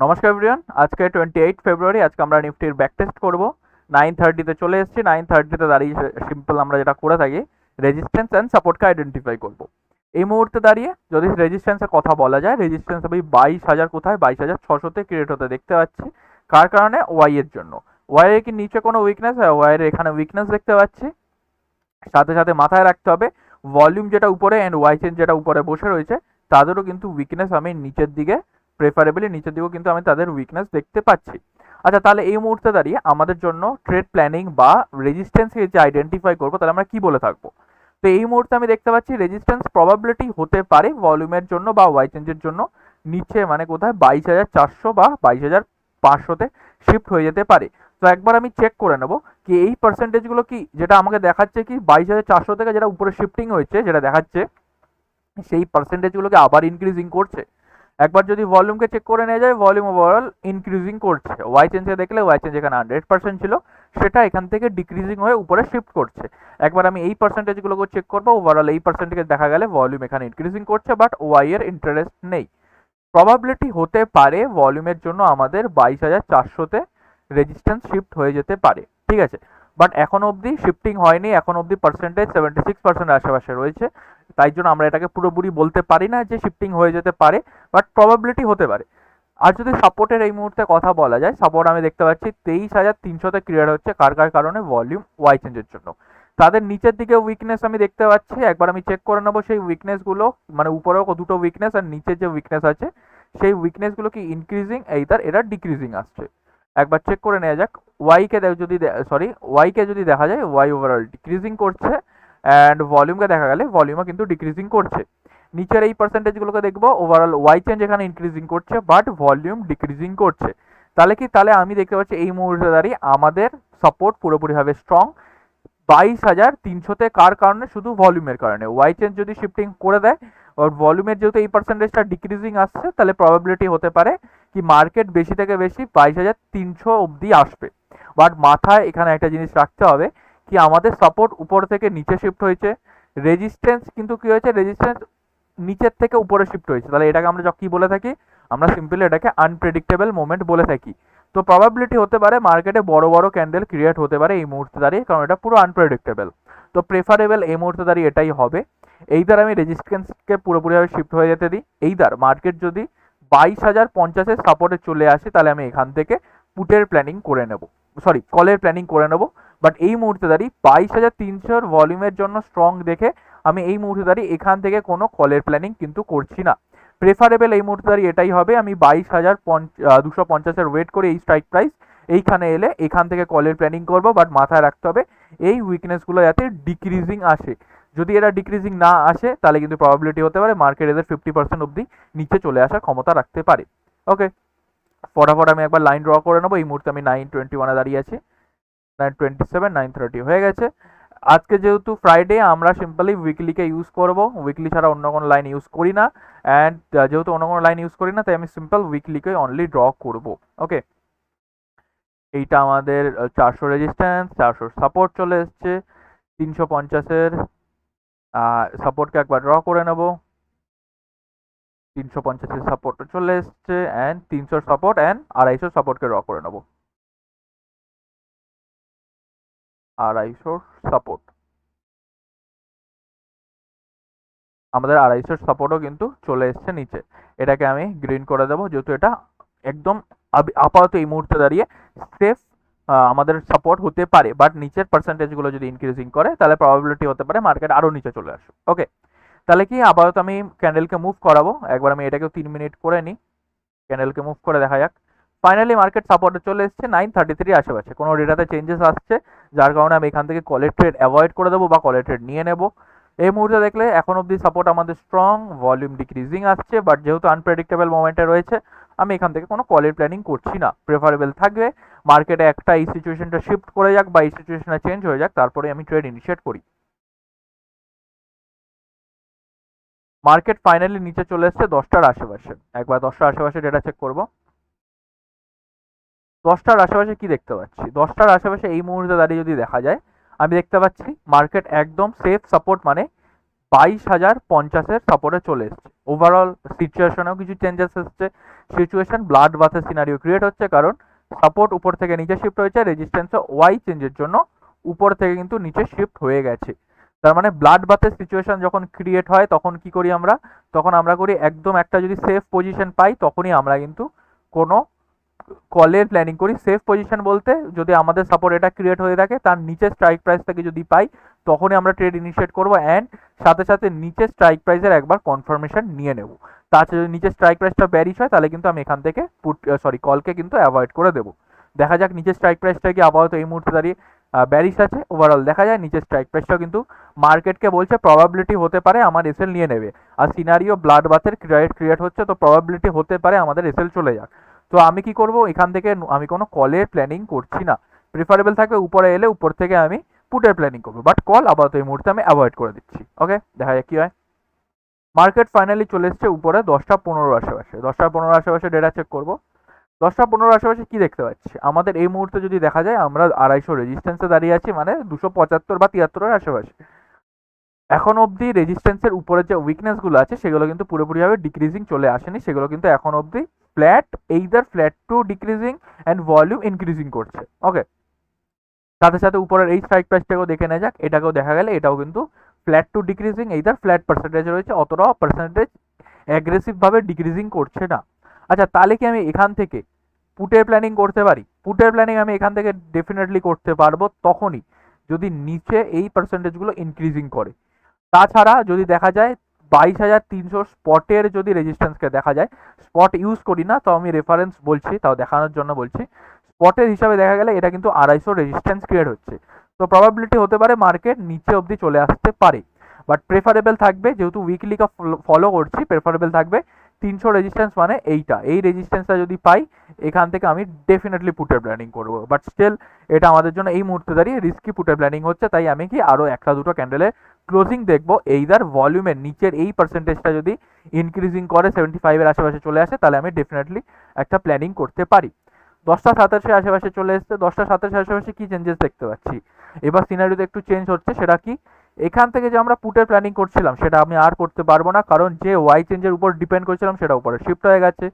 নমস্কার এভরিওয়ান আজকে twenty eight February আজকে আমরা নিফটির ব্যাক টেস্ট করব। নাইন থার্টিতে চলে এসেছি নাইন থার্টিতে দাঁড়িয়ে সিম্পল আমরা যেটা করে থাকি রেজিস্ট্যান্স অ্যান্ড সাপোর্টকে আইডেন্টিফাই করব। এই মুহূর্তে দাঁড়িয়ে যদি রেজিস্ট্যান্সের কথা বলা যায় রেজিস্ট্যান্স আমি বাইশ হাজার কোথায়? বাইশ হাজার ছশোতে ক্রিয়েট হতে দেখতে পাচ্ছি। কার কারণে? ওয়াইয়ের জন্য। ওয়াইয়ের কি নিচে কোনো উইকনেস ওয়াই এর এখানে উইকনেস দেখতে পাচ্ছি। সাথে সাথে মাথায় রাখতে হবে ভলিউম যেটা উপরে অ্যান্ড ওয়াই চেন যেটা উপরে বসে রয়েছে, তাদেরও কিন্তু উইকনেস আমি নিচের দিকে প্রেফারেবলি নিচের দিকেও কিন্তু আমি তাদের উইকনেস দেখতে পাচ্ছি। আচ্ছা তাহলে এই মুহূর্তে দাঁড়িয়ে আমাদের জন্য ট্রেড প্ল্যানিং বা রেজিস্ট্যান্সকে যে আইডেন্টিফাই করব, তাহলে আমরা কি বলে থাকব? তো এই মুহূর্তে আমি দেখতে পাচ্ছি রেজিস্ট্যান্স প্রবাবিলিটি হতে পারে ভলিউমের জন্য বা ওয়াই চেঞ্জের জন্য নিচে মানে কোথায় বাইশ হাজার চারশো বা বাইশ হাজার পাঁচশোতে শিফট হয়ে যেতে পারে। তো একবার আমি চেক করে নেব কি এই পার্সেন্টেজগুলো কি, যেটা আমাকে দেখাচ্ছে কি বাইশ হাজার চারশো থেকে যেটা উপরে শিফটিং হয়েছে, যেটা দেখাচ্ছে, সেই পার্সেন্টেজগুলোকে আবার ইনক্রিজিং করছে? একবার যদি ভলিউমকে চেক করে নেওয়া যায় ভলিউম ওভারঅল ইনক্রিজিং করছে। ওয়াই চেঞ্জে দেখলে ওয়াই চেঞ্জ এখানে হান্ড্রেড পার্সেন্ট ছিল, সেটা এখান থেকে ডিক্রিজিং হয়ে উপরে শিফট করছে। একবার আমি এই পার্সেন্টেজগুলোকে চেক করব ওভারঅল এই পার্সেন্টেজে দেখা গেলে ভলিউম এখানে ইনক্রিজিং করছে বাট ওয়াই এর ইন্টারেস্ট নেই। প্রবাবিলিটি হতে পারে ভলিউমের জন্য আমাদের বাইশ হাজার চারশোতে রেজিস্ট্যান্স শিফট হয়ে যেতে পারে, ঠিক আছে? বাট এখন অবধি শিফটিং হয়নি, এখন অবধি পার্সেন্টেজ সেভেন্টি সিক্স পার্সেন্ট আশেপাশে রয়েছে। তাই জন্য আমরা এটাকে পুরোপুরি বলতে পারি না যে শিফটিং হয়ে যেতে পারে বাট প্রবাবিলিটি হতে পারে। আর যদি সাপোর্টের এই মুহূর্তে কথা বলা যায় সাপোর্ট আমি দেখতে পাচ্ছি তেইশ হাজার তিনশোতে ক্রিয়েট হচ্ছে, কার কার কারণে? ভলিউম ওয়াই চেঞ্জের জন্য। তাদের নিচের দিকে উইকনেস আমি দেখতে পাচ্ছি, একবার আমি চেক করে নেব সেই উইকনেসগুলো মানে উপরেও দুটো উইকনেস আর নিচের যে উইকনেস আছে, সেই উইকনেসগুলো কি ইনক্রিজিং এইটার এরা ডিক্রিজিং আসছে। একবার চেক করে নেওয়া যাক ওয়াইকে যদি সরি ওয়াইকে যদি দেখা যায় ওয়াই ওভারঅল ডিক্রিজিং করছে অ্যান্ড ভলিউমকে দেখা গেলে ভলিউমও কিন্তু ডিক্রিজিং করছে। নিচের এই পার্সেন্টেজগুলোকে দেখব ওভারঅল ওয়াই চেঞ্জ এখানে ইনক্রিজিং করছে বাট ভলিউম ডিক্রিজিং করছে। তাহলে কি? তাহলে আমি দেখতে পাচ্ছি এই মুহূর্তে দাঁড়িয়ে আমাদের সাপোর্ট পুরোপুরিভাবে স্ট্রং বাইশ হাজার তিনশোতে কার কারণে? শুধু ভলিউমের কারণে। ওয়াই চেঞ্জ যদি শিফটিং করে দেয়, আর ভলিউমের যেহেতু এই পার্সেন্টেজটা ডিক্রিজিং আসছে, তাহলে প্রবাবিলিটি হতে পারে কি মার্কেট বেশি থেকে বেশি বাইশ হাজার তিনশো অবধি আসবে। বাট মাথায় এখানে একটা জিনিস রাখতে হবে কি আমাদের সাপোর্ট উপর থেকে নিচে শিফট হয়েছে? রেজিস্ট্যান্স কিন্তু কি হয়েছে? রেজিস্ট্যান্স নিচের থেকে উপরে শিফট হয়েছে। তাহলে এটাকে আমরা কি বলে থাকি? আমরা সিম্পলি এটাকে আনপ্রেডিক্টেবল মোমেন্ট বলে থাকি। তো প্রবাবিলিটি হতে পারে মার্কেটে বড় বড় ক্যান্ডেল ক্রিয়েট হতে পারে এই মুহূর্তে দাঁড়িয়ে, কারণ এটা পুরো আনপ্রেডিক্টেবল তো প্রেফারেবল এই মুহূর্তে দাঁড়িয়ে এটাই হবে। এইদার আমি রেজিস্ট্যান্সকে পুরোপুরিভাবে শিফট হয়ে যেতে দিই। এইদার মার্কেট যদি বাইশ হাজার পঞ্চাশের সাপোর্টে চলে আসে, তাহলে আমি এখান থেকে পুটের প্ল্যানিং করে নেব। সরি কলের প্ল্যানিং করে নেব। বাট এই মুহূর্তে দাঁড়িয়ে বাইশ হাজার তিনশোর ভলিউমের জন্য স্ট্রং দেখে আমি এই মুহূর্তে দাঁড়িয়ে এখান থেকে কোনো কলের প্ল্যানিং কিন্তু করছি না। প্রেফারেবল এই মুহূর্তে দাঁড়িয়ে এটাই হবে, আমি বাইশ হাজার দুশো পঞ্চাশের ওয়েট করে এই স্ট্রাইক প্রাইস এইখানে এলে এখান থেকে কলের প্ল্যানিং করব বাট মাথায় রাখতে হবে এই উইকনেসগুলো যাতে ডিক্রিজিং আসে। যদি এরা ডিক্রিজিং না আসে, তাহলে কিন্তু প্রবাবিলিটি হতে পারে মার্কেট এদের ফিফটি পার্সেন্ট অবধি নিচে চলে আসার ক্ষমতা রাখতে পারে। ওকে ফটাফট আমি একবার লাইন ড্র করে নেব, এই মুহূর্তে আমি নাইন টোয়েন্টি ওয়ানে দাঁড়িয়ে আছি। Nine twenty seven nine thirty হয়ে গেছে। আজকে যেহেতু ফ্রাইডে আমরা সিম্পলি উইকলিকে ইউজ করব। উইকলি ছাড়া অন্য কোনো লাইন ইউজ করি না। অ্যান্ড যেহেতু অন্য কোনো লাইন ইউজ করি না, তাই আমি সিম্পল উইকলিকে অনলি ড্র করব। ওকে এইটা আমাদের চারশো রেজিস্ট্যান্স চারশো সাপোর্ট চলে এসছে। তিনশো পঞ্চাশের সাপোর্টকে একবার ড্র করে নেব। তিনশো পঞ্চাশের সাপোর্ট চলে এসছে। অ্যান্ড তিনশোর সাপোর্ট অ্যান্ড আড়াইশো সাপোর্টকে ড্র করে নেব। আড়াইশোর সাপোর্ট আমাদের আড়াইশোর সাপোর্টও কিন্তু চলে এসছে নিচে। এটাকে আমি গ্রিন করে দেবো, যেহেতু এটা একদম আপাতত এই মুহূর্তে দাঁড়িয়ে সেফ আমাদের সাপোর্ট হতে পারে। বাট নিচের পার্সেন্টেজগুলো যদি ইনক্রিজিং করে, তাহলে প্রবাবিলিটি হতে পারে মার্কেট আরও নিচে চলে আসবে। ওকে তাহলে কি আপাতত আমি ক্যান্ডেলকে মুভ করাবো? একবার আমি এটাকেও তিন মিনিট করে নিই। ক্যান্ডেলকে মুভ করে দেখা যাক। ফাইনালি মার্কেট সাপোর্টে চলে এসছে নাইন থার্টি থ্রি আশেপাশে। কোনো ডেটাতে চেঞ্জেস আসছে, যার কারণে আমি এখান থেকে কলের ট্রেড অ্যাভয়েড করে দেবো বা কলের ট্রেড নিয়ে নেব। এই মুহূর্তে দেখলে এখন অবধি সাপোর্ট আমাদের স্ট্রং ভলিউম ডিক্রিজিং আসছে বাট যেহেতু আনপ্রেডিক্টেবল মোমেন্টে রয়েছে, আমি এখান থেকে কোনো কলের প্ল্যানিং করছি না। প্রেফারেবল থাকবে মার্কেটে একটা এই সিচুয়েশনটা শিফট করে যাক বা এই সিচুয়েশনটা চেঞ্জ হয়ে যাক তারপরে আমি ট্রেড ইনিশিয়েট করি। মার্কেট ফাইনালি নিচে চলে এসছে দশটার আশেপাশে। একবার দশটার আশেপাশে ডেটা চেক করব। দশটার আশেপাশে কি দেখতে পাচ্ছি? দশটার আশেপাশে এই মুহূর্তে দাঁড়িয়ে যদি দেখা যায়, আমি দেখতে পাচ্ছি মার্কেট একদম সেফ সাপোর্ট মানে বাইশ হাজার পঞ্চাশের সাপোর্টে চলে এসছে। ওভারঅল সিচুয়েশনেও কিছু চেঞ্জেস এসছে। সিচুয়েশন ব্লাড বাথের সিনারিও ক্রিয়েট হচ্ছে কারণ সাপোর্ট উপর থেকে নিচে শিফট হয়েছে রেজিস্ট্যান্সও ওয়াই চেঞ্জের জন্য উপর থেকে কিন্তু নিচে শিফট হয়ে গেছে। তার মানে ব্লাড বাথের সিচুয়েশন যখন ক্রিয়েট হয়, তখন কি করি আমরা? তখন আমরা করি একদম একটা যদি সেফ পজিশন পাই, তখনই আমরা কিন্তু কোনো কলের প্ল্যানিং করি সেফ পজিশন বলতে যদি আমাদের সাপোর্ট এটা ক্রিয়েট হয়ে থাকে, তার নিচে স্ট্রাইক প্রাইস থেকে যদি পাই, তখনই আমরা ট্রেড ইনিশিয়েট করব অ্যান্ড সাথে সাথে নিচে স্ট্রাইক প্রাইসের একবার কনফার্মেশন নিয়ে নেব। তাছাড়া যদি নিচে স্ট্রাইক প্রাইসটা ব্যারিশ হয়, তাহলে কিন্তু আমি এখান থেকে পুট সরি কলকে কিন্তু অ্যাভয়েড করে দেবো। দেখা যাক নিচে স্ট্রাইক প্রাইসটা কি আপাতত এই মুহূর্তে দাঁড়িয়ে ব্যারিশ আছে। ওভারঅল দেখা যায় নিচে স্ট্রাইক প্রাইসটাও কিন্তু মার্কেটকে বলছে প্রবাবিলিটি হতে পারে আমার এসএল নিয়ে নেবে। আর সিনারিও ব্লাড বাথের ক্রিয়েট ক্রিয়েট হচ্ছে, তো প্রবাবিলিটি হতে পারে আমাদের এসএল চলে যাক। তো আমি কি করব? এখান থেকে আমি কোনো কলের প্ল্যানিং করছি না। প্রিফারেবল থাকবে উপরে এলে উপর থেকে আমি পুটের প্ল্যানিং করব। বাট কল আপাতত এই মুহূর্তে আমি অ্যাভয়েড করে দিচ্ছি। ওকে দেখা যাক কি হয়। মার্কেট ফাইনালি চলে এসছে উপরে দশটা পনেরো আশেপাশে। দশটা পনেরো আশেপাশে ডেটা চেক করব। দশটা পনেরো আশেপাশে কি দেখতে পাচ্ছি? আমাদের এই মুহূর্তে যদি দেখা যায়, আমরা আড়াইশো রেজিস্ট্যান্সে দাঁড়িয়ে আছি মানে দুশো পঁচাত্তর বা তিয়াত্তরের আশেপাশে। এখন অবধি রেজিস্ট্যান্সের উপরে যে উইকনেসগুলো আছে, সেগুলো কিন্তু পুরোপুরিভাবে ডিক্রিজিং চলে আসেনি। সেগুলো কিন্তু এখন অবধি flat either flat to decreasing and volume increasing করছে। ওকে সাথে সাথে উপরের এই স্ট্রাইক প্রাইসটাকেও দেখে নেওয়া যাক। এটাকেও দেখা গেলে এটাও কিন্তু flat to decreasing either flat percentage রয়েছে, অতটাও পার্সেন্টেজ অ্যাগ্রেসিভভাবে ডিক্রিজিং করছে না। আচ্ছা তাহলে কি আমি এখান থেকে পুটের প্ল্যানিং করতে পারি? পুটের প্ল্যানিং আমি এখান থেকে ডেফিনেটলি করতে পারব তখনই, যদি নিচে এই পার্সেন্টেজগুলো ইনক্রিজিং করে। তাছাড়া যদি দেখা যায় বাইশ হাজার তিনশো স্পটের যদি রেজিস্ট্যান্সকে দেখা যায়, স্পট ইউজ করি না, তো আমি রেফারেন্স বলছি, তাও দেখানোর জন্য বলছি, স্পটের হিসাবে দেখা গেলে এটা কিন্তু আড়াইশো রেজিস্ট্যান্স ক্রিয়েট হচ্ছে। তো প্রবাবিলিটি হতে পারে মার্কেট নিচে অবধি চলে আসতে পারে বাট প্রেফারেবল থাকবে, যেহেতু উইকলিকে ফলো করছি প্রেফারেবল থাকবে তিনশো রেজিস্ট্যান্স মানে এইটা। এই রেজিস্ট্যান্সটা যদি পাই, এখান থেকে আমি ডেফিনেটলি পুটের প্ল্যানিং করব বাট স্টিল এটা আমাদের জন্য এই মুহূর্তে দাঁড়িয়ে রিস্কি পুটের প্ল্যানিং হচ্ছে, তাই আমি কি আরও একটা দুটো ক্যান্ডেলের ক্লোজিং দেখব এইদার ভলিউমের নিচের এই পার্সেন্টেজটা যদি ইনক্রিজিং করে সেভেন্টি ফাইভের আশেপাশে চলে আসে, তাহলে আমি ডেফিনেটলি একটা প্ল্যানিং করতে পারি। দশটা সাতাশের আশেপাশে চলে এসছে, দশটা সাতাশের আশেপাশে কি চেঞ্জেস দেখতে পাচ্ছি? এবার সিনারিতে একটু চেঞ্জ হচ্ছে, সেটা কি? এখান থেকে যে আমরা পুটের প্ল্যানিং করছিলাম, সেটা আমি আর করতে পারব না, কারণ যে ওয়াই চেঞ্জের উপর ডিপেন্ড করছিলাম, সেটা উপরে শিফট হয়ে গেছে।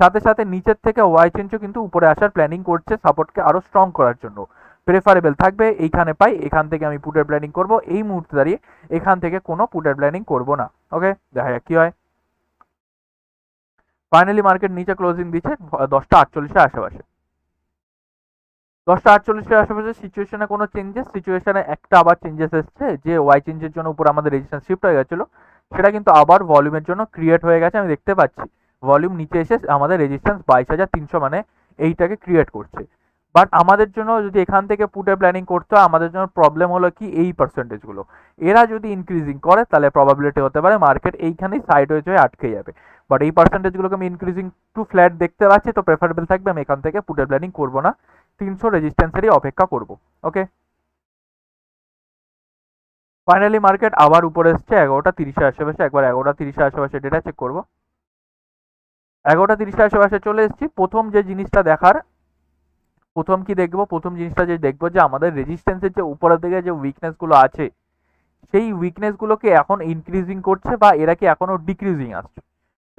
সাথে সাথে নিচের থেকে ওয়াই চেঞ্জও কিন্তু উপরে আসার প্ল্যানিং করছে সাপোর্টকে আরও স্ট্রং করার জন্য। প্রেফারেবল থাকবে, এইখানে পাই, এখান থেকে আমি পুটের প্ল্যানিং করব, এই মুহূর্তে দাঁড়িয়ে এখান থেকে কোনো পুটের প্ল্যানিং করব না ওকে দেখা যাক কি হয়। ফাইনালি মার্কেট নিচে ক্লোজিং দিচ্ছে, দশটা আটচল্লিশের আশেপাশে। দশটা আটচল্লিশের আশেপাশে সিচুয়েশনে কোনো চেঞ্জেস সিচুয়েশনে একটা আবার চেঞ্জেস এসছে, যে ওয়াই চেঞ্জের জন্য উপর আমাদের রেজিস্ট্যান্স শিফট হয়ে গেছিল, সেটা কিন্তু আবার ভলিউমের জন্য ক্রিয়েট হয়ে গেছে, আমি দেখতে পাচ্ছি। ভলিউম নিচে এসে আমাদের রেজিস্ট্যান্স বাইশ হাজার তিনশো মানে এইটাকে ক্রিয়েট করছে। বাট আমাদের জন্য যদি এখান থেকে পুটে প্ল্যানিং করতে হয়, আমাদের জন্য প্রবলেম হলো কি? এই পার্সেন্টেজগুলো এরা যদি ইনক্রিজিং করে, তাহলে প্রবাবিলিটি হতে পারে মার্কেট এইখানেই সাইড হয়ে আটকে যাবে। বাট এই পার্সেন্টেজগুলোকে আমি ইনক্রিজিং টু ফ্ল্যাট দেখতে পাচ্ছি, তো প্রেফারেবল থাকবে, আমি এখান থেকে পুটে প্ল্যানিং করব না। তিনশো রেজিস্ট্যান্সেরই অপেক্ষা করব ওকে ফাইনালি মার্কেট আবার উপরে এসছে, এগারোটা তিরিশের আশেপাশে, একবার এগারোটা তিরিশের আশেপাশে ডেটা চেক করব। এগারোটা তিরিশের আশেপাশে চলে এসেছি। প্রথম যে জিনিসটা দেখার প্রথম কি দেখব? প্রথম জিনিসটা যে দেখব যে আমাদের রেজিস্ট্যান্সের যে উপরের দিকে যে উইকনেসগুলো আছে, সেই উইকনেসগুলোকে এখন ইনক্রিজিং করছে বা এরা কি এখনও ডিক্রিজিং আসছে?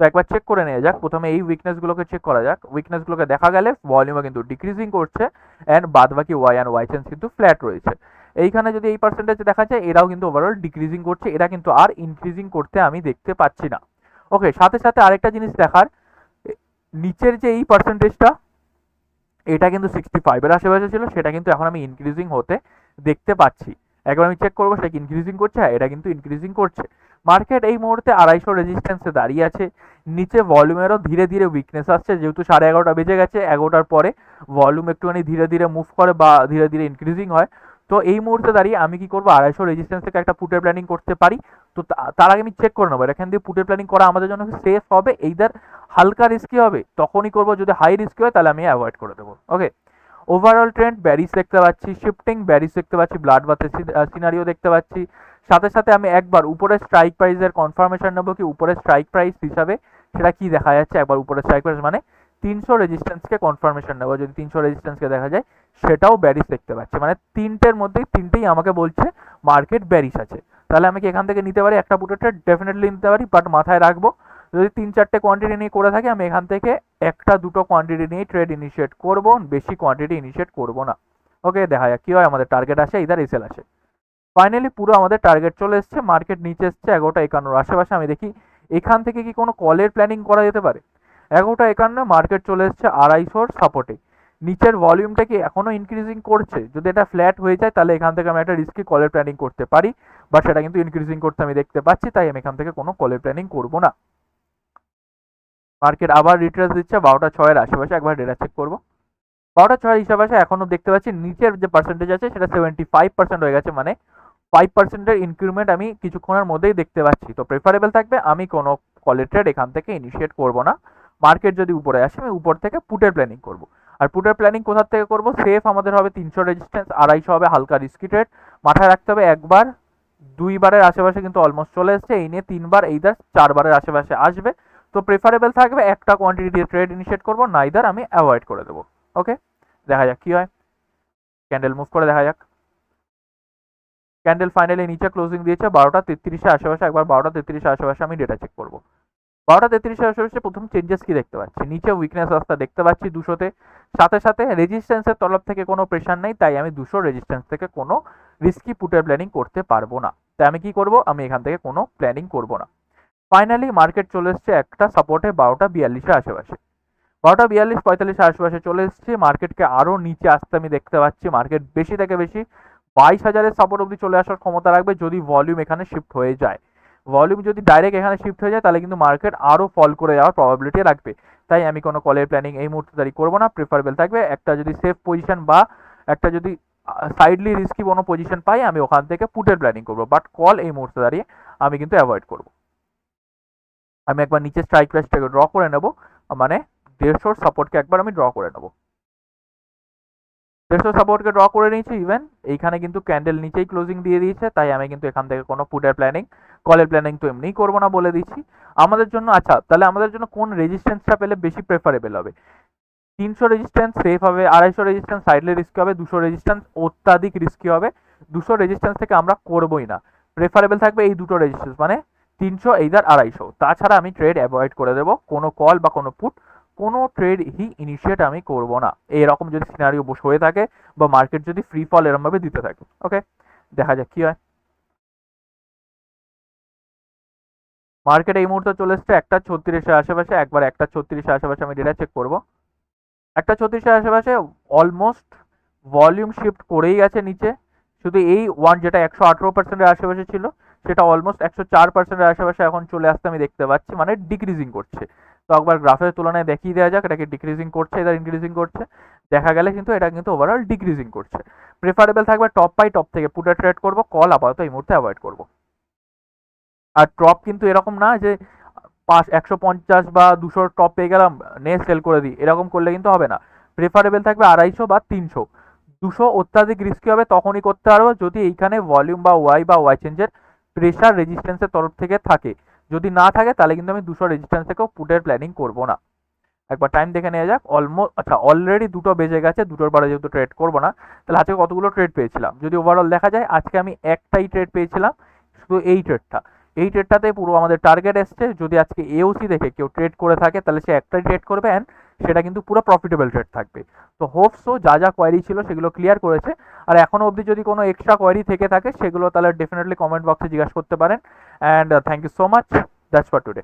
তো একবার চেক করে নেওয়া যাক। প্রথমে এই উইকনেসগুলোকে চেক করা যাক। উইকনেসগুলোকে দেখা গেলে ভলিউমে কিন্তু ডিক্রিজিং করছে অ্যান্ড বাদ বাকি ওয়াই অ্যান্ড ওয়াই চেন্স কিন্তু ফ্ল্যাট রয়েছে। এইখানে যদি এই পার্সেন্টেজ দেখা যায়, এরাও কিন্তু ওভারঅল ডিক্রিজিং করছে। এরা কিন্তু আর ইনক্রিজিং করতে আমি দেখতে পাচ্ছি না। ওকে সাথে সাথে আরেকটা জিনিস দেখার। নিচের যে এই পার্সেন্টেজটা এটা কিন্তু সিক্সটি ফাইভের আশেপাশে ছিল, সেটা কিন্তু এখন আমি ইনক্রিজিং হতে দেখতে পাচ্ছি। একবার আমি চেক করব সেটা কি ইনক্রিজিং করছে? হ্যাঁ এটা কিন্তু ইনক্রিজিং করছে। মার্কেট এই মুহূর্তে আড়াইশো রেজিস্ট্যান্সে দাঁড়িয়ে আছে। নিচে ভলিউমেরও ধীরে ধীরে উইকনেস আসছে, যেহেতু সাড়ে এগারোটা বেজে গেছে, এগারোটার পরে ভলিউম একটুখানি ধীরে ধীরে মুভ করে বা ধীরে ধীরে ইনক্রিজিং হয়। তো এই মুহূর্তে দাঁড়িয়ে আমি কি করব? আড়াইশো রেজিস্ট্যান্স থেকে একটা পুটের প্ল্যানিং করতে পারি। তো তার আগে আমি চেক করে নেব। এখান দিয়ে পুটের প্ল্যানিং করা আমাদের জন্য সেফ হবে। এইদার হালকা রিস্কি হবে। তখনই করব। যদি হাই রিস্কি হয়, তাহলে আমি অ্যাভয়েড করে দেবো। ওকে ওভারঅল ট্রেন্ড ব্যারিস দেখতে পাচ্ছি। শিফটিং ব্যারিস দেখতে পাচ্ছি। ব্লাড বাথের সিনারিও দেখতে পাচ্ছি। সাথে সাথে আমি একবার উপরে স্ট্রাইক প্রাইসের কনফার্মেশন নেব কি? উপরে স্ট্রাইক প্রাইস হিসাবে সেটা কি দেখা যাচ্ছে? একবার উপরে স্ট্রাইক প্রাইস মানে তিনশো রেজিস্ট্যান্সকে কনফার্মেশন নেব। যদি তিনশো রেজিস্ট্যান্সকে দেখা যায়, সেটাও ব্যারিস দেখতে পাচ্ছি। মানে তিনটের মধ্যে তিনটেই আমাকে বলছে মার্কেট ব্যারিস আছে। তাহলে আমি কি এখান থেকে নিতে পারি? একটা পুটো ট্রেড ডেফিনেটলি নিতে পারি বাট মাথায় রাখব, যদি তিন চারটে কোয়ান্টিটি নিয়ে করে থাকি, আমি এখান থেকে একটা, দুটো কোয়ান্টিটি নিয়ে ট্রেড ইনিশিয়েট করব, বেশি কোয়ান্টিটি ইনিশিয়েট করব না। ওকে দেখা যাক কি হয়, আমাদের টার্গেট আসে ইদার এসেল আসে। ফাইনালি পুরো আমাদের টার্গেট চলে এসছে মার্কেট নিচে এসছে, এগারোটা একান্নর আশেপাশে আমি দেখি, এখান থেকে কি কোনো কলের প্ল্যানিং করা যেতে পারে? এগারোটা একান্ন মার্কেট চলে এসছে আড়াইশোর সাপোর্টে। নিচের ভলিউমটা কি এখনও ইনক্রিজিং করছে? যদি এটা ফ্ল্যাট হয়ে যায়, তাহলে এখান থেকে আমি একটা রিস্কি কলের প্ল্যানিং করতে পারি, বা সেটা কিন্তু ইনক্রিজিং করতে আমি দেখতে পাচ্ছি, তাই আমি এখান থেকে কোনো কলের প্ল্যানিং করব না। মার্কেট আবার রিট্রেস দিচ্ছে, বারোটা ছয়ের আশেপাশে একবার ডেটা চেক করব। বারোটা ছয়ের হিসাবে এখনও দেখতে পাচ্ছি, নিচের যে পার্সেন্টেজ আছে, সেটা সেভেন্টি ফাইভ পার্সেন্ট হয়ে গেছে মানে ফাইভ পার্সেন্টের ইনক্রিমেন্ট আমি কিছুক্ষণের মধ্যেই দেখতে পাচ্ছি। তো প্রেফারেবল থাকবে, আমি কোনো কলের ট্রেড এখান থেকে ইনিশিয়েট করব না। মার্কেট যদি উপরে আসে, আমি উপর থেকে পুটের প্ল্যানিং করব। আর পুটের প্ল্যানিং কোথা থেকে করব? সেফ আমাদের হবে তিনশো রেজিস্ট্যান্স আড়াইশো হবে হালকা রিস্কি ট্রেড মাথায় রাখতে হবে একবার, দুইবারের আশেপাশে কিন্তু অলমোস্ট চলে এসছে, এই নিয়ে তিনবার এইদার চারবারের আশেপাশে আসবে। তো প্রেফারেবল থাকবে, একটা কোয়ান্টিটি দিয়ে ট্রেড ইনিশিয়েট করব নাইদার আমি অ্যাভয়েড করে দেবো। ওকে দেখা যাক কি হয়। ক্যান্ডেল মুভ করে দেখা যাক। ক্যান্ডেল ফাইনালি নিচে ক্লোজিং দিয়েছে, বারোটা তেত্রিশে আশেপাশে, একবার বারোটা তেত্রিশে আশেপাশে আমি ডেটা চেক করব। বারোটা তেত্রিশে আশেপাশে প্রথম চেঞ্জেস কি দেখতে পাচ্ছি? নিচে উইকনেস রাস্তা দেখতে পাচ্ছি দুশোতে। সাথে সাথে রেজিস্ট্যান্সের তরফ থেকে কোনো প্রেশার নেই, তাই আমি দুশো রেজিস্ট্যান্স থেকে কোনো রিস্কি পুটের প্ল্যানিং করতে পারব না। তাই আমি কি করব? আমি এখান থেকে কোনো প্ল্যানিং করব না। ফাইনালি মার্কেট চলে এসছে একটা সাপোর্টে বারোটা বিয়াল্লিশের আশেপাশে। বারোটা বিয়াল্লিশ পঁয়তাল্লিশের আশেপাশে চলে এসছে। মার্কেটকে আরও নিচে আসতে আমি দেখতে পাচ্ছি। মার্কেট বেশি থেকে বেশি বাইশ হাজারের সাপোর্ট অবধি চলে আসার ক্ষমতা রাখবে যদি ভলিউম এখানে শিফট হয়ে যায়। ভলিউম যদি ডাইরেক্ট এখানে শিফট হয়ে যায়, তাহলে কিন্তু মার্কেট আরও ফল করে যাওয়ার প্রবাবিলিটি রাখবে তাই আমি কোনো কলের প্ল্যানিং এই মুহূর্তে দাঁড়িয়ে করব না প্রিফারেবল থাকবে। একটা যদি সেফ পজিশন বা একটা যদি সাইডলি রিস্কি কোনো পজিশন পাই, আমি ওখান থেকে পুটের প্ল্যানিং করব। বাট কল এই মুহূর্তে দাঁড়িয়ে আমি কিন্তু অ্যাভয়েড করব। আমি একবার নিচে স্ট্রাইক প্রাইসটাকে ড্র করে নেব মানে দেড়শোর সাপোর্টকে একবার আমি ড্র করে নেব। দেড়শো সাপোর্টকে ড্র করে নিয়েছি ইভেন এইখানে কিন্তু ক্যান্ডেল নিচেই ক্লোজিং দিয়ে দিয়েছে, তাই আমি কিন্তু এখান থেকে কোনো পুটের প্ল্যানিং কলের প্ল্যানিং তো এমনিই করব না বলে দিচ্ছি। আমাদের জন্য আচ্ছা তাহলে আমাদের জন্য কোন রেজিস্ট্যান্সটা পেলে বেশি প্রেফারেবল হবে? তিনশো রেজিস্ট্যান্স সেফ হবে, আড়াইশো রেজিস্ট্যান্স সাইডলে রিস্কি হবে, দুশো রেজিস্ট্যান্স অত্যাধিক রিস্কি হবে। দুশো রেজিস্ট্যান্স থেকে আমরা করবোই না। প্রেফারেবল থাকবে এই দুটো রেজিস্ট্যান্স মানে তিনশো এইদার আড়াইশো। তাছাড়া আমি ট্রেড অ্যাভয়েড করে দেবো, কোনো কল বা কোনো পুট কোনো ট্রেড হি ইনিশিয়েট আমি করব না। এরকম যদি সিনারিও হয়ে থাকে বা মার্কেট যদি ফ্রি ফল এরমভাবে দিতে থাকে ওকে দেখা যাক কি হয়। মার্কেট এই মুহূর্তে চলে এসছে একটা ছত্রিশের আশেপাশে, একবার একটা ছত্রিশের আশেপাশে আমি ডেটা চেক করব। একটা ছত্রিশের আশেপাশে অলমোস্ট ভলিউম শিফট করেই গেছে নিচে। শুধু এই ওয়ান যেটা একশো আঠেরো পার্সেন্টের আশেপাশে ছিল, সেটা অলমোস্ট একশো চার পার্সেন্টের আশেপাশে এখন চলে আসতে আমি দেখতে পাচ্ছি মানে ডিক্রিজিং করছে। তো একবার গ্রাফের তুলনায় দেখিয়ে দেওয়া যাক এটাকে ডিক্রিজিং করছে, এটা ইনক্রিজিং করছে। দেখা গেলে কিন্তু এটা কিন্তু ওভারঅল ডিক্রিজিং করছে। প্রেফারেবল থাকবে টপ বাই টপ থেকে পুটে ট্রেড করব কল আপাতত এই মুহূর্তে অ্যাভয়েড করব। আর টপ কিন্তু এরকম না যে, পাঁচ, একশো পঞ্চাশ বা দুশোর টপ পেয়ে গেলাম নে সেল করে দিই। এরকম করলে কিন্তু হবে না। প্রেফারেবল থাকবে আড়াইশো বা তিনশো। দুশো অত্যাধিক রিস্কি হবে তখনই করতে পারব যদি এইখানে ভলিউম বা ওয়াই বা ওয়াই চেঞ্জের প্রেশার রেজিস্ট্যান্সের তরফ থেকে থাকে। যদি না থাকে তাহলে কিন্তু আমি দুশো রেজিস্ট্যান্স থেকেও পুটের প্ল্যানিং করব না। একবার টাইম দেখে নেওয়া যাক। অলমোস্ট আচ্ছা অলরেডি দুটো বেজে গেছে, দুটোর পরে যেহেতু ট্রেড করব না, তাহলে আজকে কতগুলো ট্রেড পেয়েছিলাম? যদি ওভারঅল দেখা যায়, আজকে আমি একটাই ট্রেড পেয়েছিলাম, শুধু এই ট্রেডটা এই ট্রেডটাতে পুরো আমাদের টার্গেট এসছে। যদি আজকে এওসি দেখে কেউ ট্রেড করে থাকে, তাহলে সে একটাই ট্রেড করবে অ্যান্ড সেটা কিন্তু পুরো প্রফিটেবল ট্রেড থাকবে। তো হোপসো যা যা কোয়ারি ছিল সেগুলো ক্লিয়ার করেছে। আর এখনও অবধি যদি কোনো এক্সট্রা কোয়ারি থেকে থাকে, সেগুলো তাহলে ডেফিনেটলি কমেন্ট বক্সে জিজ্ঞাসা করতে পারেন। And thank you so much that's for today